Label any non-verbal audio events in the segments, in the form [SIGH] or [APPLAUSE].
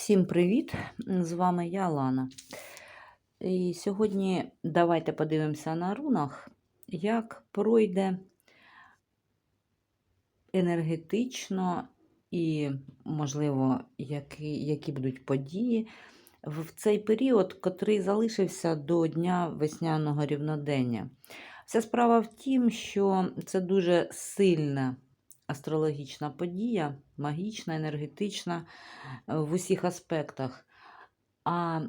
Всім привіт! З вами я Лана. І сьогодні давайте подивимося на рунах, як пройде енергетично і, можливо, які, які будуть події в цей період, котрий залишився до Дня весняного рівнодення. Вся справа в тім, що це дуже сильна астрологічна подія, магічна, енергетична е, в усіх аспектах. А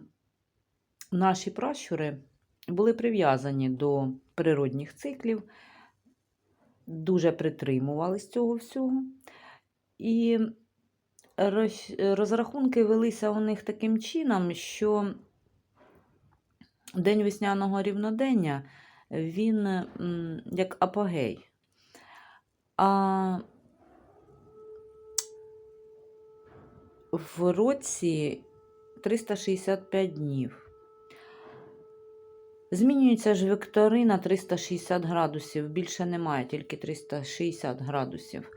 наші пращури були прив'язані до природних циклів, дуже притримувались цього всього. І розрахунки велися у них таким чином, що День весняного рівнодення він як апогей. А в році 365 днів. Змінюється ж вектори на 360 градусів. Більше немає, тільки 360 градусів.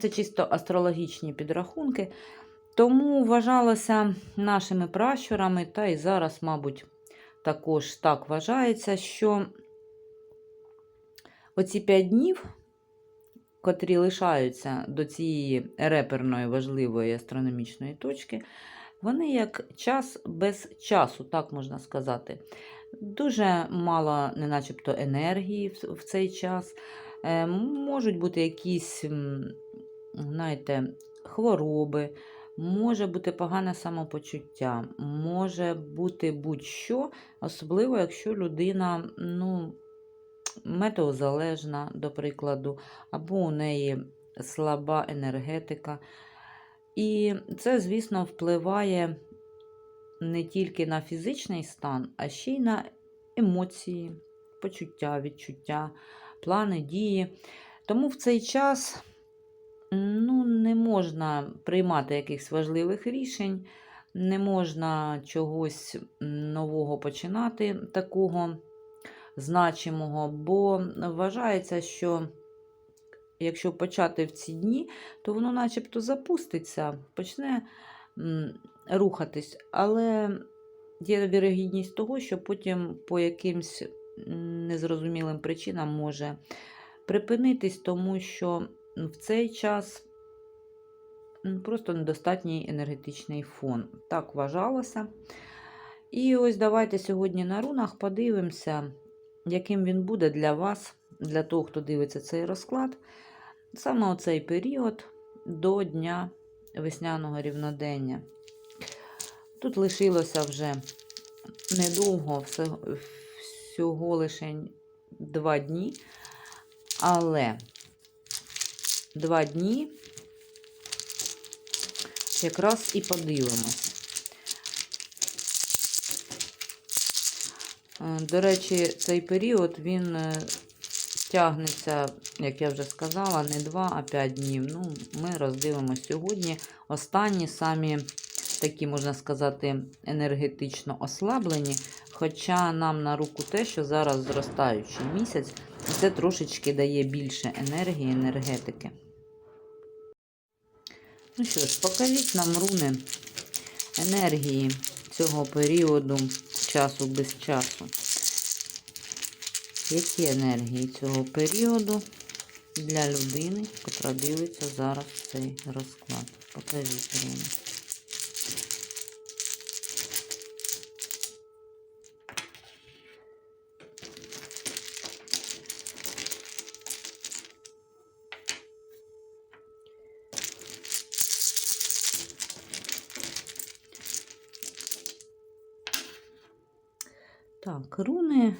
Це чисто астрологічні підрахунки. Тому вважалося нашими пращурами, та і зараз, мабуть, також так вважається, що оці 5 днів, котрі лишаються до цієї реперної важливої астрономічної точки, вони як час без часу, так можна сказати. Дуже мало, не начебто, енергії в цей час. Е, Можуть бути якісь, знаєте, хвороби, може бути погане самопочуття, може бути будь-що, особливо, якщо людина, ну, метеозалежна, до прикладу, або у неї слаба енергетика. І це, звісно, впливає не тільки на фізичний стан, а ще й на емоції, почуття, відчуття, плани, дії. Тому в цей час ну, не можна приймати якихось важливих рішень, не можна чогось нового починати, такого значимого, бо вважається, що якщо почати в ці дні, то воно начебто запуститься, почне рухатись, але є вірогідність того, що потім по якимсь незрозумілим причинам може припинитись, тому що в цей час просто недостатній енергетичний фон. Так вважалося. І ось давайте сьогодні на рунах подивимося, яким він буде для вас, для того, хто дивиться цей розклад, саме оцей період до Дня весняного рівнодення. Тут лишилося вже недовго, всього лише два дні, але два дні якраз і подивимось. До речі, цей період він е, тягнеться, як я вже сказала, не 2, а 5 днів. Ну, ми роздивимося сьогодні. Останні самі такі, можна сказати, енергетично ослаблені. Хоча нам на руку те, що зараз зростаючий місяць, це трошечки дає більше енергії, енергетики. Ну що ж, покажіть нам руни енергії цього періоду часу без часу. Які енергії цього періоду для людини, котра дивиться зараз цей розклад? Покажіть руни. Руни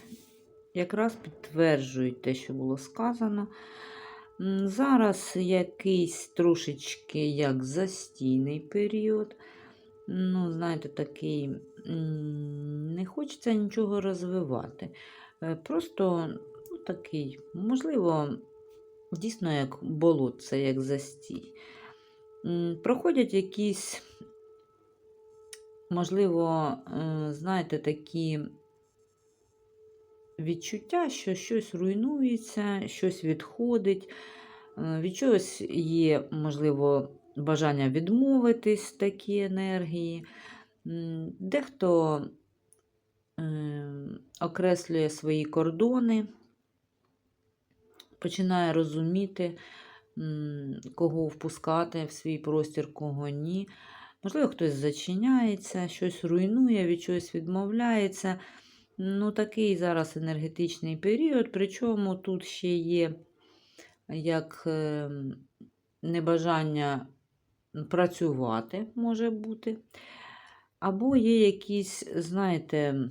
якраз підтверджують те, що було сказано. Зараз якийсь трошечки як застійний період. Ну, знаєте, такий не хочеться нічого розвивати. Е, Просто ну, такий, можливо, дійсно як болотце, як застій. Проходять якісь, можливо, е, знаєте, такі відчуття, що щось руйнується, щось відходить, е, від чогось є, можливо, бажання відмовитись такі енергії. Дехто е, окреслює свої кордони, починає розуміти, кого впускати в свій простір, кого ні. Можливо, хтось зачиняється, щось руйнує, від чогось відмовляється. Ну, такий зараз енергетичний період, причому тут ще є як ем, небажання працювати може бути. Або є якісь, знаєте,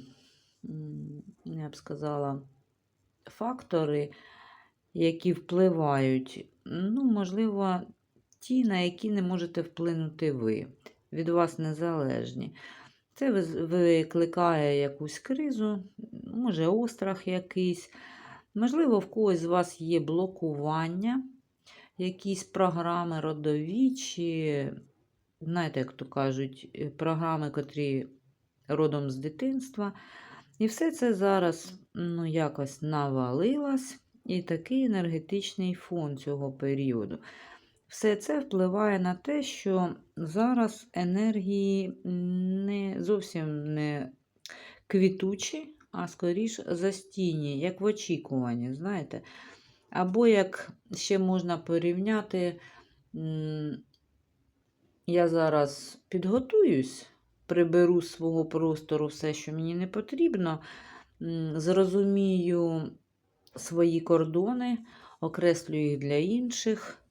я б сказала, фактори, які впливають, ну, можливо, ті, на які не можете вплинути ви, від вас незалежні. Це викликає якусь кризу, може, острах якийсь. Можливо, в когось з вас є блокування, якісь програми родові, чи, знаєте, як то кажуть, програми, котрі родом з дитинства. І все це зараз ну, якось навалилось, і такий енергетичний фон цього періоду. Все це впливає на те, що зараз енергії не зовсім не квітучі, а скоріш застійні, як в очікуванні, знаєте. Або як ще можна порівняти, я зараз підготуюсь, приберу з свого простору все, що мені не потрібно, зрозумію свої кордони, окреслю їх для інших,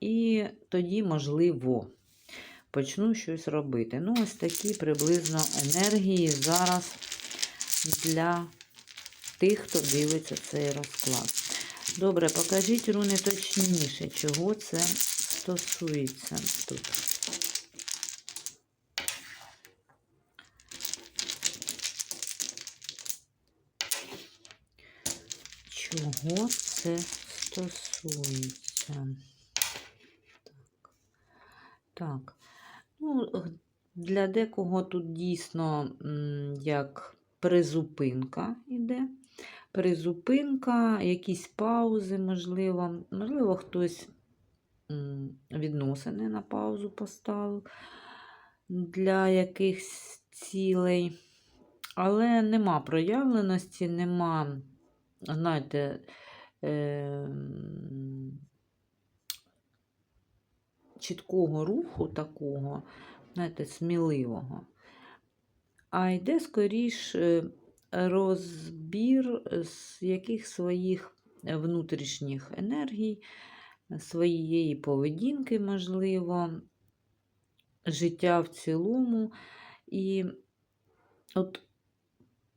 і тоді, можливо, почну щось робити. Ну, ось такі приблизно енергії зараз для тих, хто дивиться цей розклад. Добре, покажіть руни точніше, чого це стосується тут. Чого це стосується? Так. Ну, для декого тут дійсно як призупинка йде. Призупинка, якісь паузи, можливо. Можливо, хтось відносини на паузу поставив для якихось цілей. Але нема проявленості, нема, знаєте, ем, чіткого руху такого, знаєте, сміливого. А йде скоріш е, розбір з яких своїх внутрішніх енергій, своєї поведінки, можливо, життя в цілому. І от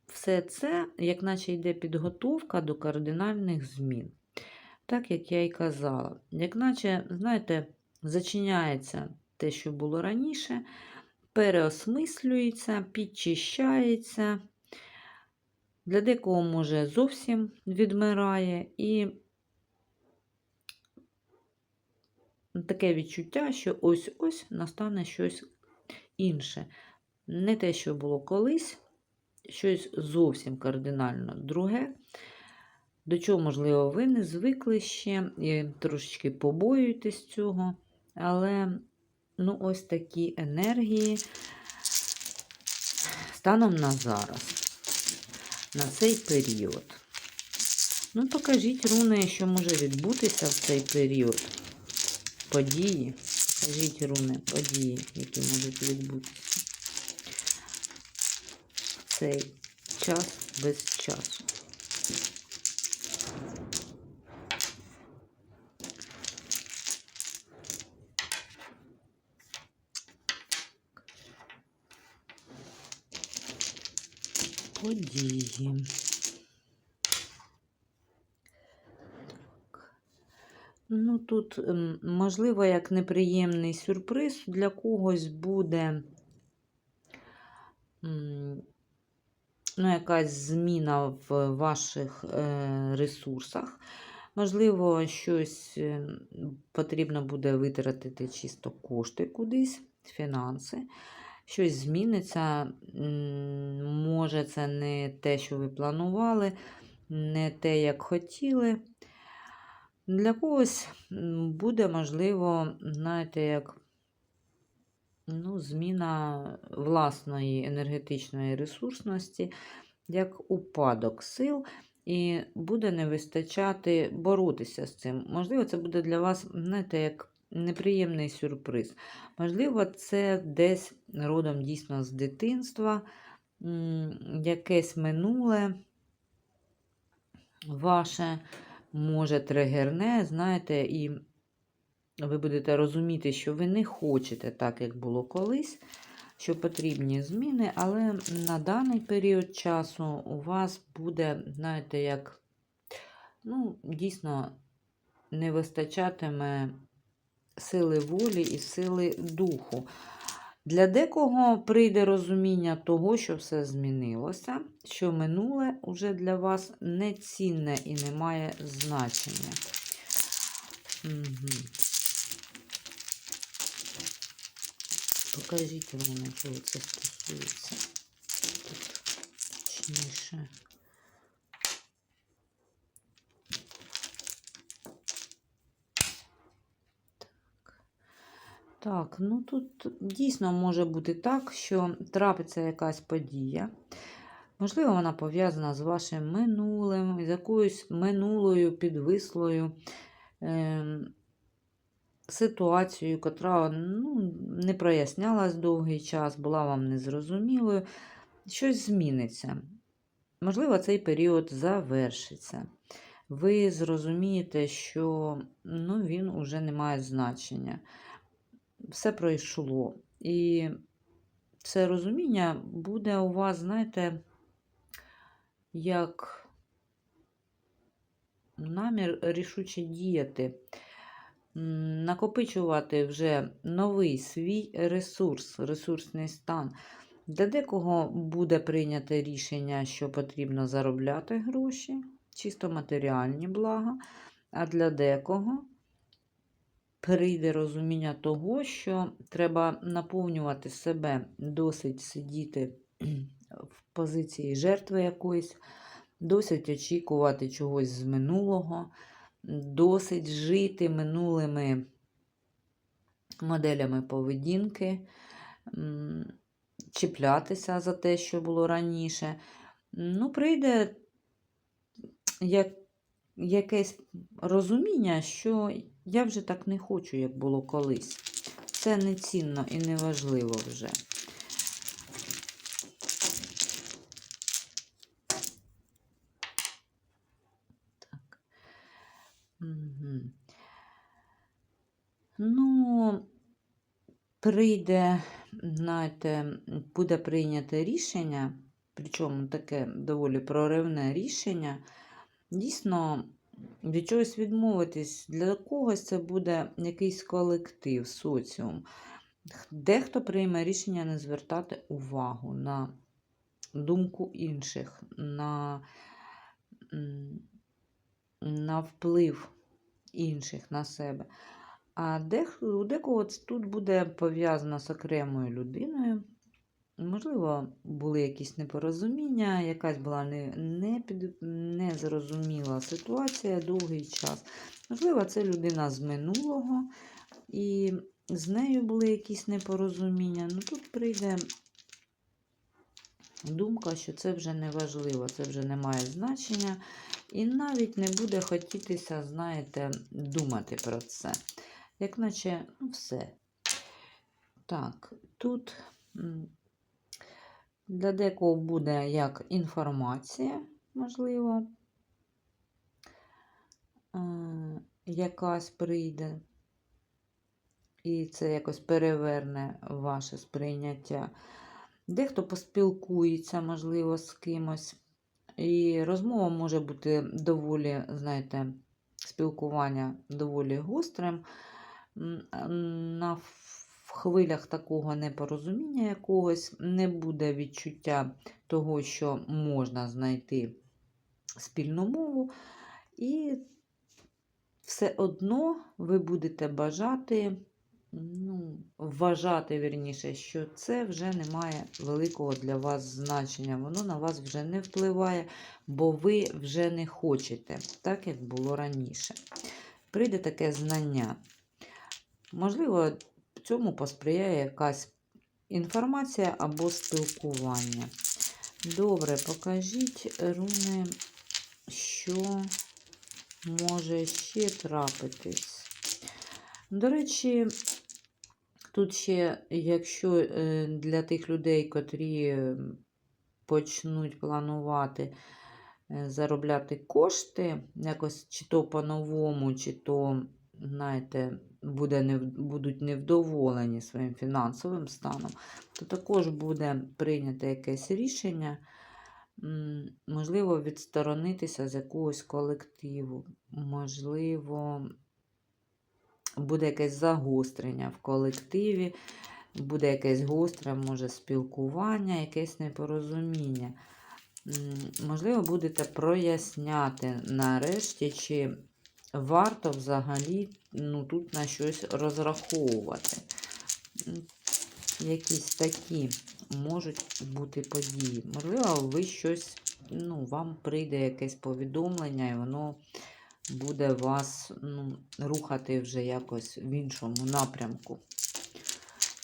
все це, як наче йде підготовка до кардинальних змін. Так, як я і казала. Як наче, знаєте, зачиняється те, що було раніше, переосмислюється, підчищається. Для декого, може, зовсім відмирає. І таке відчуття, що ось-ось настане щось інше. Не те, що було колись, щось зовсім кардинально друге. До чого, можливо, ви не звикли ще і трошечки побоюєтесь цього. Але ну, ось такі енергії станом на зараз, на цей період. Ну, покажіть, руни, що може відбутися в цей період. Події. Покажіть, руни, події, які можуть відбутися. В цей час без часу. Події. Ну, тут, ем, можливо, як неприємний сюрприз для когось буде ну, якась зміна в ваших е, ресурсах. Можливо, щось е, потрібно буде витратити чисто кошти кудись, фінанси. Щось зміниться. Може, це не те, що ви планували, не те, як хотіли. Для когось буде, можливо, знаєте, як ну, зміна власної енергетичної ресурсності, як упадок сил, і буде не вистачати боротися з цим. Можливо, це буде для вас, знаєте, як неприємний сюрприз. Можливо, це десь родом дійсно з дитинства, якесь минуле ваше, може, тригерне, знаєте, і ви будете розуміти, що ви не хочете так, як було колись, що потрібні зміни, але на даний період часу у вас буде, знаєте, як, ну, дійсно, не вистачатиме сили волі і сили духу. Для декого прийде розуміння того, що все змінилося, що минуле уже для вас не цінне і не має значення. Угу. Покажіть мені, чого це стосується. Тут точніше. Так, ну тут дійсно може бути так, що трапиться якась подія. Можливо, вона пов'язана з вашим минулим, з якоюсь минулою підвислою е, ситуацією, яка ну, не прояснялась довгий час, була вам незрозумілою. Щось зміниться. Можливо, цей період завершиться. Ви зрозумієте, що ну, він уже не має значення все пройшло. І це розуміння буде у вас, знаєте, як намір рішуче діяти, накопичувати вже новий свій ресурс, ресурсний стан. Для декого буде прийнято рішення, що потрібно заробляти гроші, чисто матеріальні блага, а для декого прийде розуміння того, що треба наповнювати себе, досить сидіти в позиції жертви якоїсь, досить очікувати чогось з минулого, досить жити минулими моделями поведінки, чіплятися за те, що було раніше. Ну, прийде як, якесь розуміння, що я вже так не хочу, як було колись. Це не цінно і не важливо вже. Так. Угу. Ну, прийде, знаєте, буде прийнято рішення, причому таке доволі проривне рішення. Дійсно, від чогось відмовитись. Для когось це буде якийсь колектив, соціум. Дехто прийме рішення не звертати увагу на думку інших, на, на вплив інших на себе. А у декого тут буде пов'язано з окремою людиною. Можливо, були якісь непорозуміння, якась була не, не незрозуміла ситуація довгий час. Можливо, це людина з минулого, і з нею були якісь непорозуміння. Ну тут прийде думка, що це вже не важливо, це вже не має значення. І навіть не буде хотітися, знаєте, думати про це. Як наче, ну, все. Так, тут. Для декого буде як інформація, можливо, е, якась прийде, і це якось переверне ваше сприйняття. Дехто поспілкується, можливо, з кимось. І розмова може бути доволі, знаєте, спілкування доволі гострим. На хвилях такого непорозуміння якогось не буде відчуття того, що можна знайти спільну мову, і все одно ви будете бажати, ну, вважати, вірніше, що це вже не має великого для вас значення. Воно на вас вже не впливає, бо ви вже не хочете, так як було раніше. Прийде таке знання. Можливо, цьому посприяє якась інформація або спілкування. Добре, покажіть, руни, що може ще трапитись. До речі, тут ще, якщо е, для тих людей, котрі е, почнуть планувати е, заробляти кошти, якось чи то по-новому, чи то, знаєте, буде не, будуть невдоволені своїм фінансовим станом, то також буде прийнято якесь рішення, можливо, відсторонитися з якогось колективу, можливо, буде якесь загострення в колективі, буде якесь гостре, може, спілкування, якесь непорозуміння. Можливо, будете проясняти нарешті, чи варто взагалі ну, тут на щось розраховувати. Якісь такі можуть бути події. Можливо, ви щось, ну, вам прийде якесь повідомлення, і воно буде вас ну, рухати вже якось в іншому напрямку.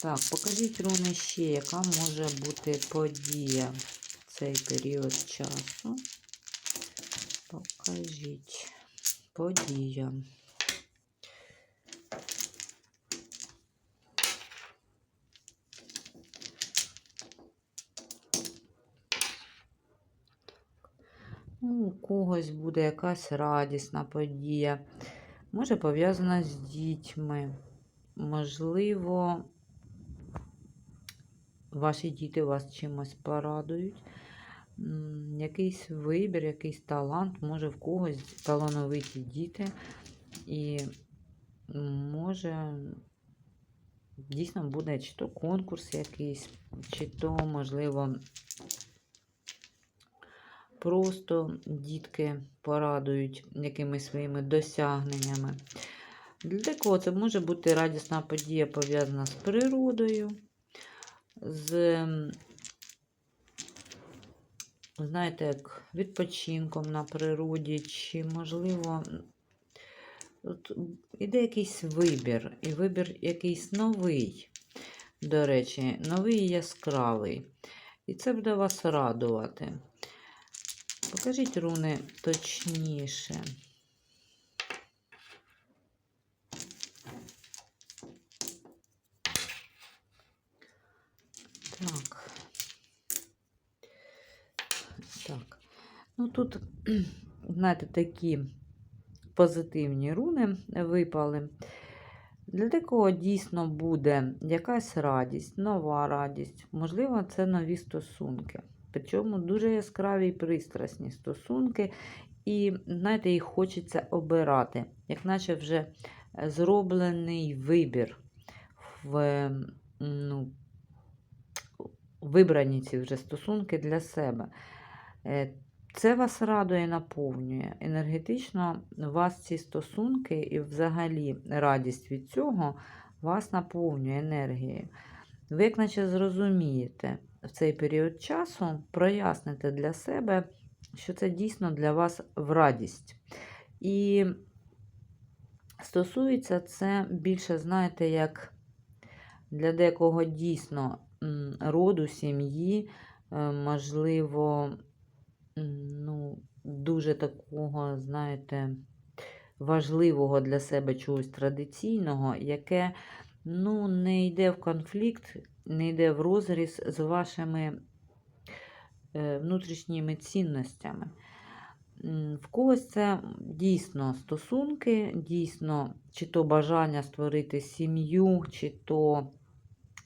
Так, покажіть руни ще, яка може бути подія в цей період часу. Покажіть подія. Ну, У когось буде якась радісна подія. Може пов'язана з дітьми. Можливо, ваші діти вас чимось порадують. Якийсь вибір, якийсь талант, може в когось талановиті діти. І може дійсно буде чи то конкурс якийсь, чи то, можливо, просто дітки порадують якимись своїми досягненнями. Для декого це може бути радісна подія пов'язана з природою, з, знаєте, як відпочинком на природі, чи, можливо, Тут іде якийсь вибір, і вибір якийсь новий, до речі, новий яскравий. І це буде вас радувати. Покажіть руни точніше. Так. Так. Ну тут, [CLEARS THROAT] знаєте, такі позитивні руни випали. Для декого дійсно буде якась радість, нова радість. Можливо, це нові стосунки. Причому дуже яскраві і пристрасні стосунки. І, знаєте, їх хочеться обирати, як наче вже е, зроблений вибір в ну, вибрані ці вже стосунки для себе. Це вас радує і наповнює. Енергетично вас ці стосунки і взагалі радість від цього вас наповнює енергією. Ви, як наче зрозумієте в цей період часу, проясните для себе, що це дійсно для вас в радість. І стосується це більше, знаєте, як для декого дійсно роду, сім'ї, е, можливо, ну, дуже такого, знаєте, важливого для себе чогось традиційного, яке ну, не йде в конфлікт, не йде в розріз з вашими е, внутрішніми цінностями. В когось це дійсно стосунки, дійсно, чи то бажання створити сім'ю, чи то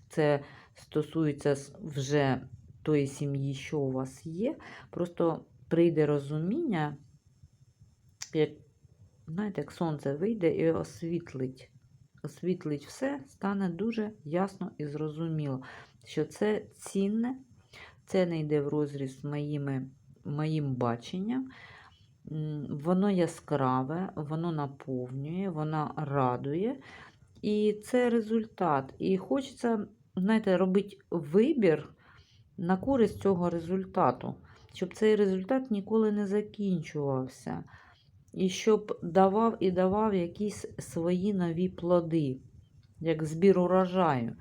це стосується вже тої сім'ї, що у вас є. Просто прийде розуміння, як, знаєте, як сонце вийде і освітлить. Освітлить все, стане дуже ясно і зрозуміло, що це цінне, це не йде в розріз з моїми, моїм баченням. Воно яскраве, воно наповнює, воно радує. І це результат. І хочеться, знаєте, робити вибір на користь цього результату, щоб цей результат ніколи не закінчувався. І щоб давав і давав якісь свої нові плоди, як збір урожаю.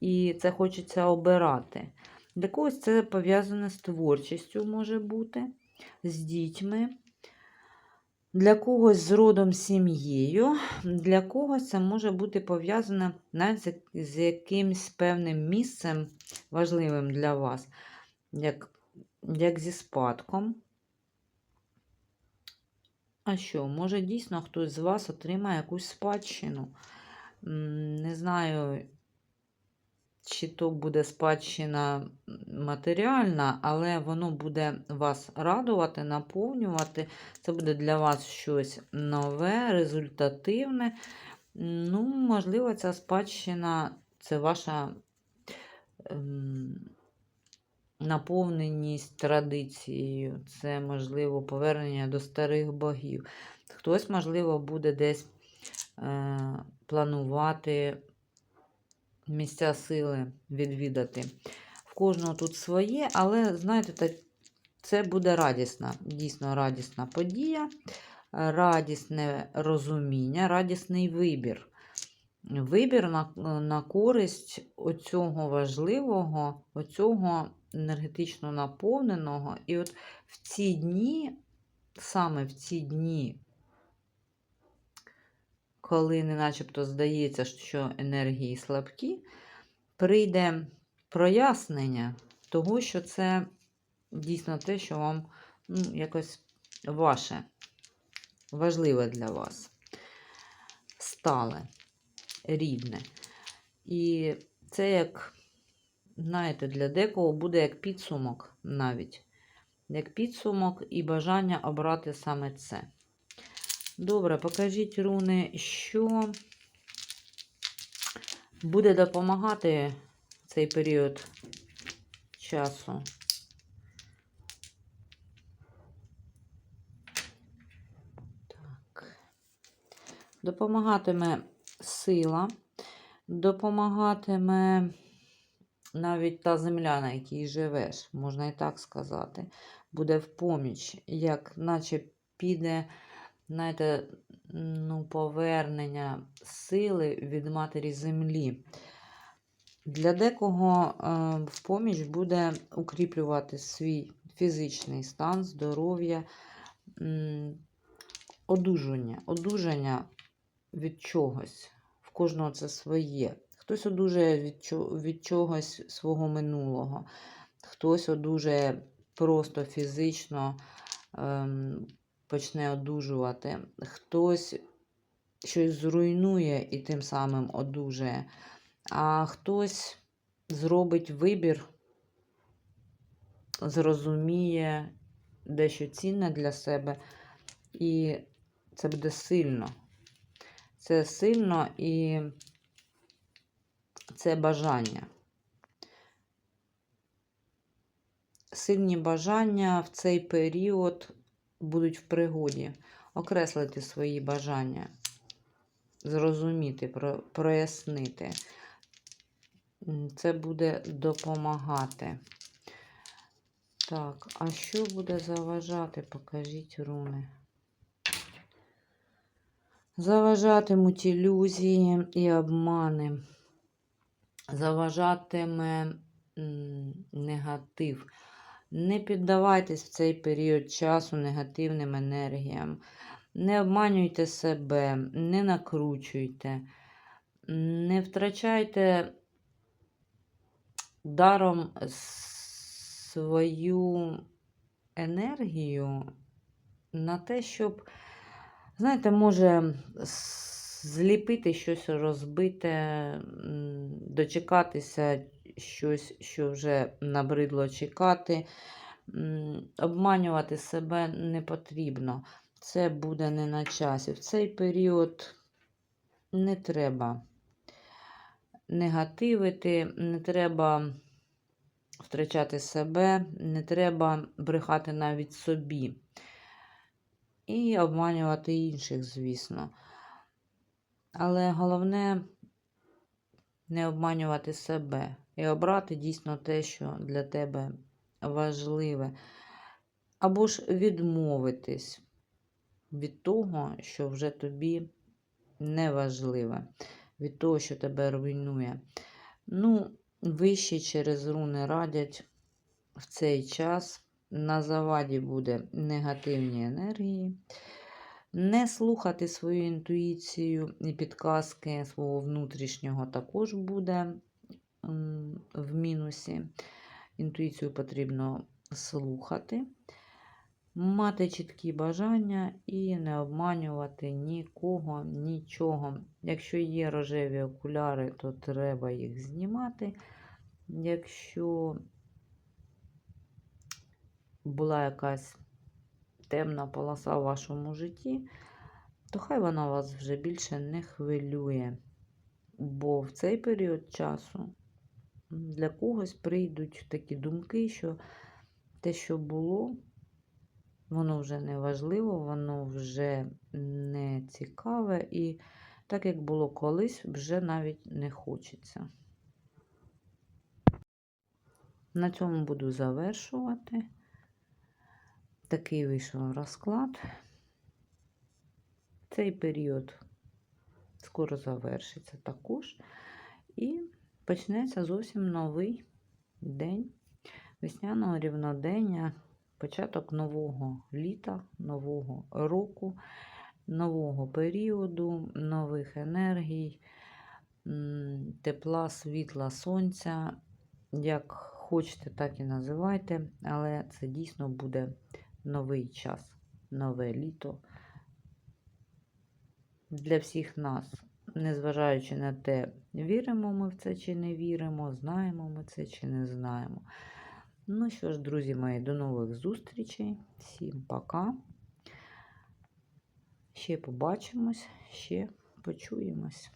і це хочеться обирати. Для когось це пов'язане з творчістю може бути, з дітьми. Для когось з родом сім'єю, для когось це може бути пов'язане навіть з- якимсь певним місцем важливим для вас, як, як зі спадком. А що, може дійсно хтось з вас отримає якусь спадщину? Не знаю, чи то буде спадщина матеріальна, але воно буде вас радувати, наповнювати. Це буде для вас щось нове, результативне. Ну, можливо, ця спадщина це ваша ем, наповненість традицією, це, можливо, повернення до старих богів. Хтось, можливо, буде десь е, планувати місця сили відвідати. В кожного тут своє, але, знаєте, це буде радісна, дійсно радісна подія, радісне розуміння, радісний вибір. Вибір на, на користь оцього важливого, оцього енергетично наповненого. І от в ці дні, саме в ці дні, коли не начебто здається, що енергії слабкі, прийде прояснення того, що це дійсно те, що вам ну, якось ваше, важливе для вас, стале, рідне. І це як, знаєте, для декого буде як підсумок навіть. Як підсумок і бажання обрати саме це. Добре, покажіть, руни, що буде допомагати цей період часу. Так. Допомагатиме сила, допомагатиме навіть та земля, на якій живеш, можна і так сказати, буде в поміч, як наче піде знаєте, ну, повернення сили від матері землі. Для декого е, в поміч буде укріплювати свій фізичний стан, здоров'я, одужання, одужання від чогось. В кожного це своє. Хтось одужає від, чо- від чогось свого минулого, хтось одужає просто фізично. Почне одужувати, хтось щось зруйнує і тим самим одужає, а хтось зробить вибір, зрозуміє дещо цінне для себе, і це буде сильно. Це сильно і це бажання. Сильні бажання в цей період будуть в пригоді. Окреслити свої бажання, зрозуміти, прояснити. Це буде допомагати. Так, а що буде заважати? Покажіть руни. Заважатимуть ілюзії і обмани. Заважатиме негатив. Не піддавайтесь в цей період часу негативним енергіям. Не обманюйте себе, не накручуйте, не втрачайте даром свою енергію на те, щоб, знаєте, може зліпити щось розбите, дочекатися щось, що вже набридло чекати. Обманювати себе не потрібно. Це буде не на часі. В цей період не треба негативити, не треба втрачати себе, не треба брехати навіть собі. І обманювати інших, звісно. Але головне не обманювати себе і обрати дійсно те, що для тебе важливе. Або ж відмовитись від того, що вже тобі не важливе, від того, що тебе руйнує. Ну, вищі через руни радять в цей час. На заваді буде негативні енергії. Не слухати свою інтуїцію і підказки свого внутрішнього також буде в мінусі. Інтуїцію потрібно слухати, мати чіткі бажання і не обманювати нікого, нічого. Якщо є рожеві окуляри, то треба їх знімати. Якщо була якась темна полоса в вашому житті, то хай вона вас вже більше не хвилює. Бо в цей період часу для когось прийдуть такі думки, що те, що було, воно вже не важливо, воно вже не цікаве, і так як було колись, вже навіть не хочеться. На цьому буду завершувати. Такий вийшов розклад. Цей період скоро завершиться також. І почнеться зовсім новий день весняного рівнодення, початок нового літа, нового року, нового періоду, нових енергій, тепла, світла, сонця. Як хочете, так і називайте, але це дійсно буде новий час, нове літо для всіх нас, незважаючи на те, віримо ми в це чи не віримо, знаємо ми це чи не знаємо. Ну що ж, друзі мої, до нових зустрічей. Всім пока. Ще побачимось, ще почуємось.